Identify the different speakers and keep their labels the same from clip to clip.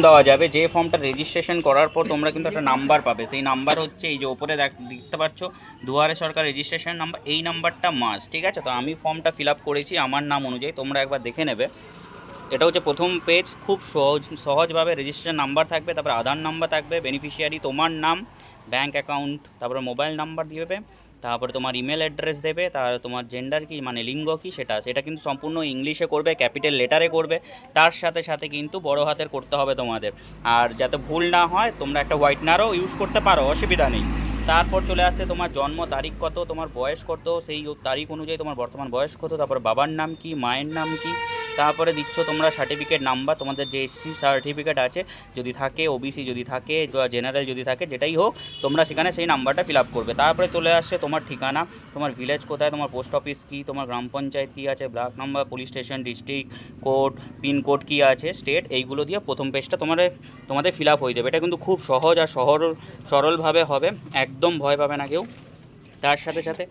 Speaker 1: দেওয়া যাবে। যে ফর্মটা রেজিস্ট্রেশন করার পর তোমরা কিন্তু একটা নাম্বার পাবে। সেই নাম্বার হচ্ছে এই যে ওপরে দেখ- দেখতে পাচ্ছ, দুয়ারে সরকার রেজিস্ট্রেশন নাম্বার এই নাম্বারটা মাস ঠিক আছে? তো আমি ফর্মটা ফিল করেছি আমার নাম অনুযায়ী, তোমরা একবার দেখে নেবে। এটা হচ্ছে প্রথম পেজ খুব সহজ, সহজভাবে রেজিস্ট্রেশন নাম্বার থাকবে, তারপর আধার নাম্বার থাকবে বেনিফিশিয়ারি তোমার নাম ব্যাঙ্ক অ্যাকাউন্ট তারপরে মোবাইল নাম্বার দিবে। তারপরে তোমার ইমেল অ্যাড্রেস দেবে, তার তোমার জেন্ডার কি মানে লিঙ্গ কি, সেটা সেটা কিন্তু সম্পূর্ণ ইংলিশে করবে ক্যাপিটাল লেটারে করবে। তার সাথে সাথে কিন্তু বড় হাতের করতে হবে তোমাদের। আর যাতে ভুল না হয়, তোমরা একটা হোয়াইটনারও ইউজ করতে পারো, অসুবিধা নেই। তারপর চলে আসতে তোমার জন্ম তারিখ কত, তোমার বয়স কত, সেই তারিখ অনুযায়ী তোমার বর্তমান বয়স কত, তারপর বাবার নাম কি, মায়ের নাম কি তারপরে দিচ্ছ তোমরা সার্টিফিকেট নাম্বার তোমাদের যে এসসি সার্টিফিকেট আছে, যদি থাকে ওবিসি যদি থাকে জেনারেল যদি থাকে, যেটাই হোক, তোমরা সেখানে সেই নাম্বারটা ফিল আপ করবে। তারপরে চলে আসছে তোমার ঠিকানা, তোমার ভিলেজ কোথায়, তোমার পোস্ট অফিস কী, তোমার গ্রাম পঞ্চায়েত কী আছে block number police station district court pincode কী আছে স্টেট এইগুলো দিয়ে প্রথম পেজটা তোমাদের তোমাদের ফিল আপ হয়ে যাবে। এটা কিন্তু খুব সহজ আর সহজ, সরলভাবে হবে, একদম ভয় পাবে না কেউ। তার সাথে সাথে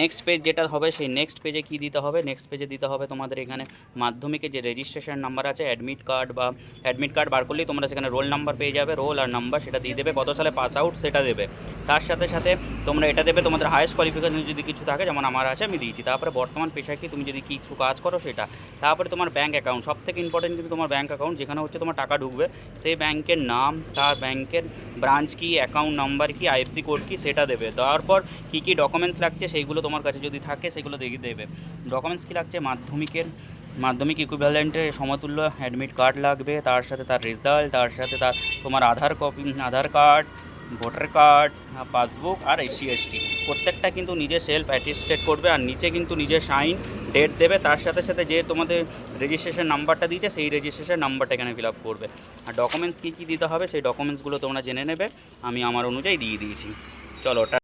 Speaker 1: নেক্সট পেজ যেটা হবে, সেই নেক্সট পেজে কি দিতে হবে? নেক্সট পেজে দিতে হবে তোমাদের এখানে মাধ্যমিকে যে রেজিস্ট্রেশন নাম্বার আছে অ্যাডমিট কার্ড বা অ্যাডমিট কার্ড বার করলেই তোমরা সেখানে রোল নাম্বার পেয়ে যাবে। রোল আর নাম্বার সেটা দিয়ে দেবে। কত সালে পাস আউট সেটা দেবে। তার সাথে সাথে তোমরা এটা দেবে, তোমাদের হায়েস্ট কোয়ালিফিকেশন যদি কিছু থাকে, যেমন আমার আছে, আমি দিয়েছি। তারপরে বর্তমান পেশায় কি তুমি যদি কিছু কাজ করো সেটা। তারপরে তোমার ব্যাঙ্ক অ্যাকাউন্ট সব থেকে ইম্পর্টেন্ট কিন্তু তোমার ব্যাঙ্ক অ্যাকাউন্ট যেখানে হচ্ছে তোমার টাকা ঢুকবে, সেই ব্যাংকের নাম, তার ব্যাংকের ব্রাঞ্চ কি অ্যাকাউন্ট নাম্বার কি আইএফসি কোড কি, সেটা দেবে। তারপর পর কী কী ডকুমেন্টস লাগছে, সেইগুলো তোমার কাছে যদি থাকে, সেগুলো দেখিয়ে দেবে। ডকুমেন্টস কী লাগছে? মাধ্যমিকের, মাধ্যমিক ইকুইভ্যালেন্টের সমতুল্য অ্যাডমিট কার্ড লাগবে, তার সাথে তার রেজাল্ট তার সাথে তার তোমার Aadhaar copy Aadhaar card voter card passbook আর এসসি এসটি প্রত্যেকটা কিন্তু নিজে সেলফ অ্যাটিস্টেড করবে আর নিচে কিন্তু নিজে সাইন ডেট দেবে। তার সাথে সাথে যে তোমাদের রেজিস্ট্রেশন নাম্বারটা দিয়েছে, সেই রেজিস্ট্রেশন নাম্বারটা এখানে ফিল আপ করবে। আর ডকুমেন্টস কী কী দিতে হবে, সেই ডকুমেন্টসগুলো তোমরা জেনে নেবে। আমি আমার অনুযায়ী দিয়ে দিয়েছি। চলো